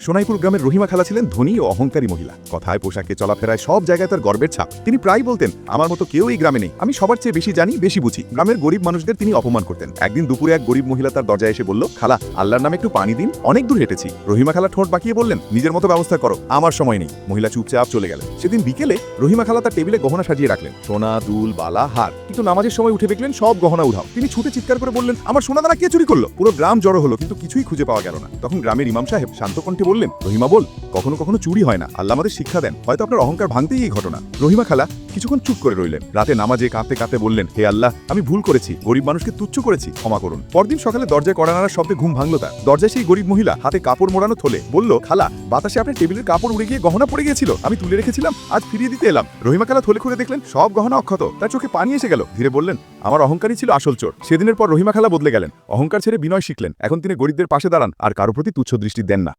সোনাইপুর গ্রামের রহিমা খালা ছিলেন ধনী ও অহংকারী মহিলা। কথায় পোশাকে চলাফেরায় সব জায়গায় তার গর্বের ছাপ। তিনি প্রায় বলতেন, আমার মতো কেউ এই গ্রামে নেই। আমি সবার চেয়ে বেশি জানি, বেশি বুঝি। গ্রামের গরিব মানুষদের তিনি অপমান করতেন। একদিন দুপুরে এক গরিব মহিলা তার দরজায় এসে বলল, খালা, আল্লাহর নামে একটু পানি দিন, অনেক দূর হেঁটেছি। রহিমা খালা ঠোঁট বাঁকিয়ে বললেন, নিজের মতো ব্যবস্থা করো, আমার সময় নেই। মহিলা চুপচাপ চলে গেলেন। সেদিন বিকেলে রহিমা খালা তার টেবিলে গহনা সাজিয়ে রাখলেন। সোনা, দুল, বালা, হার। কিন্তু নামাজের সময় উঠে দেখলেন সব গহনা উধাও। তিনি ছুটে চিৎকার করে বললেন, আমার সোনা দানা কে চুরি করল? পুরো গ্রাম জড়ো হলো, কিন্তু কিছুই খুঁজে পাওয়া গেল না। তখন গ্রামের ইমাম সাহেব শান্ত কণ্ঠে বললেন, রহিমা বল, কখনো কখনো চুরি হয় না। আল্লাহ আমাদের শিক্ষা দেন। হয়তো আপনার অহংকার ভাঙতেই এই ঘটনা। রহিমা খালা কিছুক্ষণ চুপ করে রইলেন। রাতে নামাজে কাঁপতে কাঁপতে বললেন, হে আল্লাহ, আমি ভুল করেছি। গরিব মানুষকে তুচ্ছ করেছি। ক্ষমা করুন। পরদিন সকালে দরজায় কড়া নাড়ার শব্দে ঘুম ভাঙল তার। দরজায় সেই গরিব মহিলা হাতে কাপড় মোড়ানো থলে বলল, খালা, বাতাসে আপনার টেবিলের কাপড় উড়ে গিয়ে গহনা পড়ে গিয়েছিল। আমি তুলে রেখেছিলাম, আজ ফিরিয়ে দিতে এলাম। রহিমা খালা থলে খুলে দেখলেন, সব গহনা অক্ষত। তার চোখে পানি এসে গেল। ধীরে বললেন, আমার অহংকারই ছিল আসল চোর। সেদিনের পর রহিমা খালা বদলে গেলেন। অহংকার ছেড়ে বিনয় শিখলেন। এখন তিনি গরিবদের পাশে দাঁড়ান আর কারও প্রতি তুচ্ছ দৃষ্টি দেন না।